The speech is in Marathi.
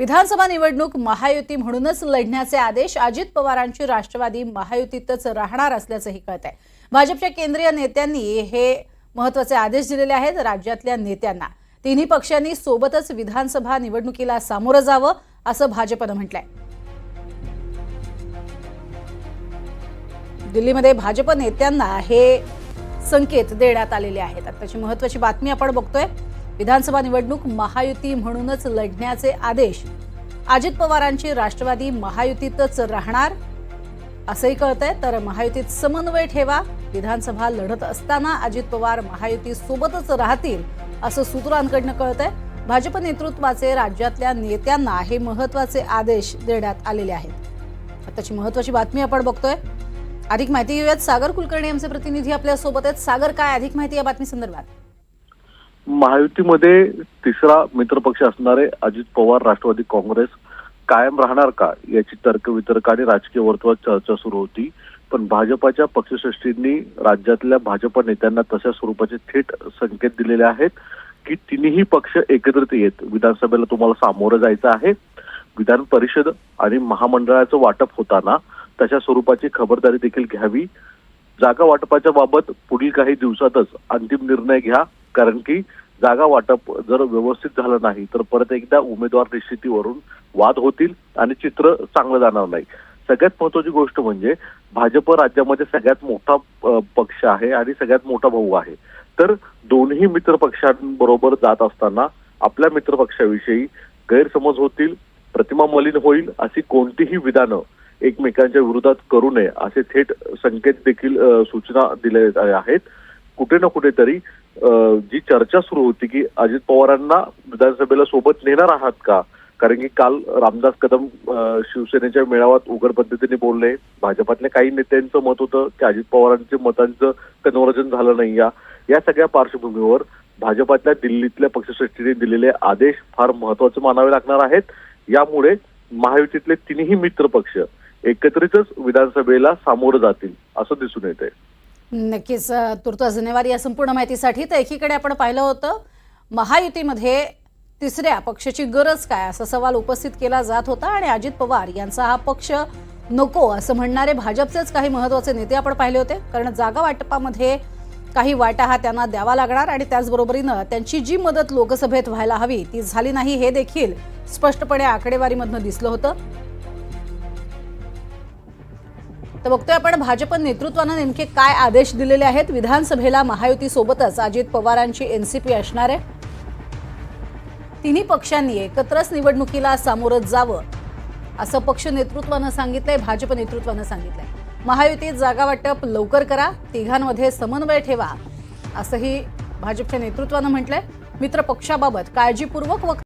विधानसभा निवडणूक महायुती म्हणूनच लढण्याचे आदेश अजित पवारांची राष्ट्रवादी महायुतीतच राहणार असल्याचंही कळत आहे भाजपच्या केंद्रीय नेत्यांनी हे महत्त्वाचे आदेश दिलेले आहेत. राज्यातल्या नेत्यांना तिन्ही पक्षांनी सोबतच विधानसभा निवडणुकीला सामोरं जावं असं भाजपनं म्हटलंय. दिल्लीमध्ये भाजप नेत्यांना हे संकेत देण्यात आलेले आहेत. आताची महत्वाची बातमी आपण बघतोय. विधानसभा निवडणूक महायुती म्हणूनच लढण्याचे आदेश अजित पवारांची राष्ट्रवादी महायुतीतच राहणार. असंही कळतंय तर महायुतीत समन्वय ठेवा. विधानसभा लढत असताना अजित पवार महायुती सोबतच राहतील असं सूत्रांकडनं कळतंय. भाजप नेतृत्वाचे राज्यातल्या नेत्यांना हे महत्त्वाचे आदेश देण्यात आलेले आहेत. आताची महत्वाची बातमी आपण बघतोय. अधिक माहिती घेऊयात. सागर कुलकर्णी आमचे प्रतिनिधी आपल्यासोबत आहेत. सागर काय अधिक माहिती या बातमी संदर्भात? महायुतीमध्ये तिसरा मित्रपक्ष असणारे अजित पवार राष्ट्रवादी काँग्रेस कायम राहणार का? याची तर्कवितर्क आणि राजकीय वर्तुळात चर्चा सुरू होती. पण भाजपाच्या पक्षश्रेष्ठींनी राज्यातल्या भाजप नेत्यांना तशा स्वरूपाचे थेट संकेत दिलेले आहेत की तिन्ही पक्ष एकत्रित येत विधानसभेला तुम्हाला सामोरं जायचं आहे. विधान परिषद आणि महामंडळाचं वाटप होताना तशा स्वरूपाची खबरदारी देखील घ्यावी. जागा वाटपाच्या बाबत पुढील काही दिवसातच अंतिम निर्णय घ्या. कारण की जागा वाटप जर व्यवस्थित झालं नाही तर परत एकदा उमेदवार निश्चितीवरून वाद होतील आणि चित्र चांगलं जाणार नाही. सगळ्यात महत्वाची गोष्ट म्हणजे भाजप राज्यामध्ये सगळ्यात मोठा पक्ष आहे आणि सगळ्यात मोठा भाऊ आहे. तर दोन्ही मित्र पक्षांबरोबर जात असताना आपल्या मित्र पक्षाविषयी गैरसमज होतील प्रतिमा मलिन होईल अशी कोणतीही विधानं एकमेकांच्या विरोधात करू नये असे थेट संकेत देखील सूचना दिल्या आहेत. कुठे ना कुठेतरी जी चर्चा सुरू होती की अजित पवारांना विधानसभेला सोबत नेणार आहात का? कारण की काल रामदास कदम शिवसेनेच्या मेळाव्यात उघड पद्धतीने बोलले. भाजपातल्या काही नेत्यांचं मत होतं की अजित पवारांचे मतांचं कन्व्हर्जन झालं नाही. या या सगळ्या पार्श्वभूमीवर भाजपातल्या दिल्लीतल्या पक्षश्रेष्ठीने दिलेले आदेश फार महत्त्वाचे मानावे लागणार आहेत. यामुळे महायुतीतले तिन्ही मित्र पक्ष एकत्रितच विधानसभेला सामोरं जातील असं दिसून येत आहे नक्कीच तुर्तास धन्यवाद या संपूर्ण माहितीसाठी. तर एकीकडे आपण पाहिलं होतं महायुतीमध्ये तिसऱ्या पक्षाची गरज काय? असा सवाल उपस्थित केला जात होता आणि अजित पवार यांचा हा पक्ष नको असं म्हणणारे भाजपचेच काही महत्त्वाचे नेते आपण पाहिले होते. कारण जागा वाटपामध्ये काही वाटा हा त्यांना द्यावा लागणार आणि त्याचबरोबरीनं त्यांची जी मदत लोकसभेत व्हायला हवी ती झाली नाही हे देखील स्पष्टपणे आकडेवारीमधनं दिसलं होतं. तर बघतोय आपण भाजप नेतृत्वानं नेमके काय आदेश दिलेले आहेत? विधानसभेला महायुती सोबतच अजित पवारांची एनसीपी असणार आहे. तिन्ही पक्षांनी एकत्रच निवडणुकीला सामोरं जावं असं पक्ष नेतृत्वानं सांगितलंय भाजप नेतृत्वानं सांगितलंय. महायुतीत जागा वाटप लवकर करा तिघांमध्ये समन्वय ठेवा असंही भाजपच्या नेतृत्वानं म्हटलंय. मित्र पक्षाबाबत काळजीपूर्वक व